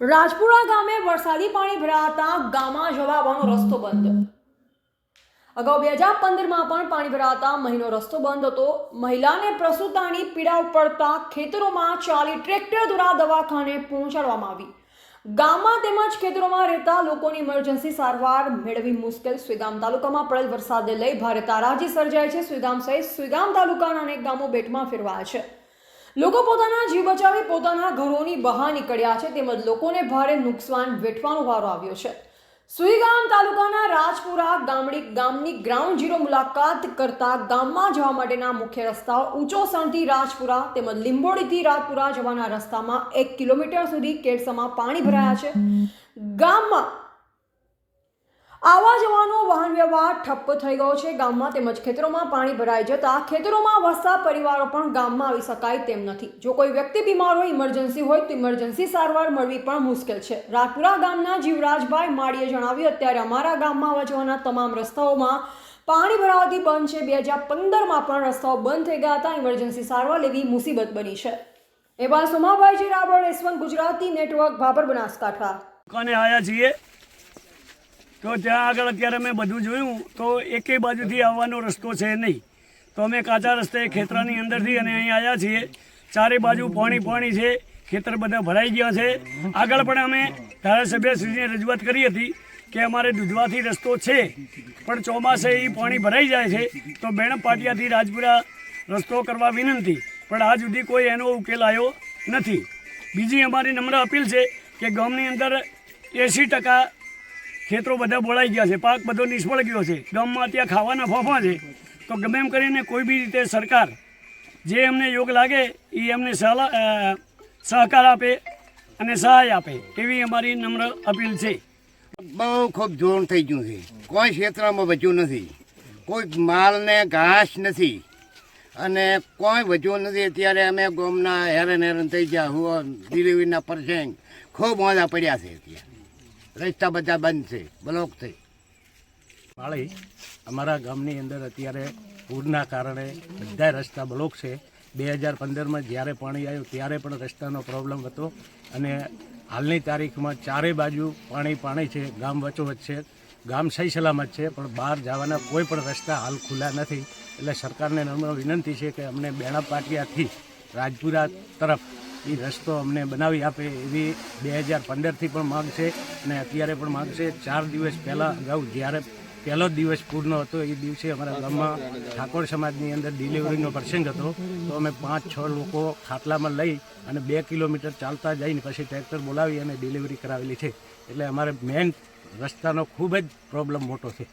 રાજપુરા ગામે વરસાદી પાણી ભરાતા ગામમાં જવા આવવાનો રસ્તો બંધ. અગાઉ બે હજાર પંદરમાં પણ પાણી ભરાતા મહિનો રસ્તો બંધ હતો. મહિલાને પ્રસૂતાની પીડા પડતા ખેતરોમાં ચાલી ટ્રેક્ટર દ્વારા દવાખાને પહોંચાડવામાં આવી. ગામમાં તેમજ ખેતરોમાં રહેતા લોકોની ઇમરજન્સી સારવાર મેળવી મુશ્કેલ સુઈગામ તાલુકામાં પડેલ વરસાદને લઈ ભારે તારાજી સર્જાય છે. સુઈગામ સહિત સુઈગામ તાલુકાના અનેક ગામો બેટમાં ફેરવાયા છે. લોકો પોતાના જીવ બચાવી પોતાના ઘરોની બહાર નીકળ્યા છે તેમજ લોકોને ભારે નુકસાન વેઠવાનો વારો આવ્યો છે. સુઈગામ તાલુકાના રાજપુરા ગામડી ગામની ગ્રાઉન્ડ ઝીરો મુલાકાત કરતા ગામમાં જવા માટેના મુખ્ય રસ્તાઓ ઊંચો સણથી રાજપુરા તેમજ લીંબોડીથી રાજપુરા જવાના રસ્તામાં એક કિલોમીટર સુધી કેડસમાં પાણી ભરાયા છે. ગામમાં આવવા જવાનો વાહન વ્યવહાર ઠપ્પ થઈ ગયો છે. ગામમાં તેમજ ખેતરોમાં પાણી ભરાઈ જતા ખેતરોમાં વસતા પરિવારો પણ ગામમાં આવી શકાય તેમ નથી. જો કોઈ વ્યક્તિ બીમાર હોય, ઇમરજન્સી હોય, તો ઇમરજન્સી સારવાર મળવી પણ મુશ્કેલ છે. રાતપુરા ગામના જીવરાજભાઈ માળીએ જણાવ્યું, અત્યારે અમારા ગામમાં આવવા જવાના તમામ રસ્તાઓમાં પાણી ભરાવાથી બંધ છે. બે હજાર પંદરમાં પણ રસ્તાઓ બંધ થઈ ગયા હતા. ઇમરજન્સી સારવાર લેવી મુસીબત બની છે. એવા Somabhaiji Rabad S one Gujarati network, Bhabhar Banaskantha. આવ્યા છીએ તો ત્યાં આગળ અત્યારે મેં બધું જોયું, તો એકે બાજુથી આવવાનો રસ્તો છે નહીં. તો અમે કાચા રસ્તે ખેતરાની અંદરથી અને અહીં આવ્યા છીએ. ચારે બાજુ પાણી પાણી છે, ખેતર બધા ભરાઈ ગયા છે. આગળ પણ અમે ધારાસભ્યશ્રીને રજૂઆત કરી હતી કે અમારે દૂધવાથી રસ્તો છે, પણ ચોમાસે એ પાણી ભરાઈ જાય છે. તો બેણ પાટિયાથી રાજપુરા રસ્તો કરવા વિનંતી, પણ આજ સુધી કોઈ એનો ઉકેલ આવ્યો નથી. બીજી અમારી નમ્ર અપીલ છે કે ગામની અંદર એંસી ટકા ખેતરો બધા બોળાઈ ગયા છે, પાક બધો નિષ્ફળ ગયો છે. ગામમાં ત્યાં ખાવાના ફોફા છે. તો ગમે એમ કરીને કોઈ બી રીતે સરકાર જે એમને યોગ લાગે, એ એમને સલાહ સહકાર આપે અને સહાય આપે, એવી અમારી નમ્ર અપીલ છે. બહુ ખૂબ જોણ થઈ ગયું છે. કોઈ ક્ષેત્રમાં બચ્યું નથી. કોઈ માલને ઘાસ નથી. અને કોઈ વધ્યું નથી. અત્યારે અમે ગોમના હેરાન હેરાન થઈ ગયા. હું ડિલિવરીના પરસેંગ ખૂબ મોજા પડ્યા છે અત્યારે. રસ્તા બધા બંધ છે, બ્લોક થઈ માળી અમારા ગામની અંદર અત્યારે પૂરના કારણે બધા રસ્તા બ્લોક છે. બે હજાર પંદરમાં જ્યારે પાણી આવ્યું, ત્યારે પણ રસ્તાનો પ્રોબ્લેમ હતો અને હાલની તારીખમાં ચારે બાજુ પાણી પાણી છે, ગામ વચ્ચોવચ્ચ છે, ગામ સહી સલામત છે, પણ બહાર જવાના કોઈ પણ રસ્તા હાલ ખુલ્લા નથી. એટલે સરકારને નમ્ર વિનંતી છે કે અમને બેણા પાટિયાથી રાજપુરા તરફ એ રસ્તો અમને બનાવી આપે એવી બે હજાર પંદરથી પણ માગ છે અને અત્યારે પણ માગ છે. ચાર દિવસ પહેલાં, અગાઉ જ્યારે પહેલો દિવસ પૂરનો હતો, એ દિવસે અમારા ગામમાં ઠાકોર સમાજની અંદર ડિલિવરીનો પ્રસંગ હતો. તો અમે પાંચ, છ લોકો ખાટલામાં લઈ અને બે કિલોમીટર ચાલતા જઈને પછી ટ્રેક્ટર બોલાવી અને ડિલિવરી કરાવેલી છે. એટલે અમારે મેઇન રસ્તાનો ખૂબ જ પ્રોબ્લેમ મોટો છે.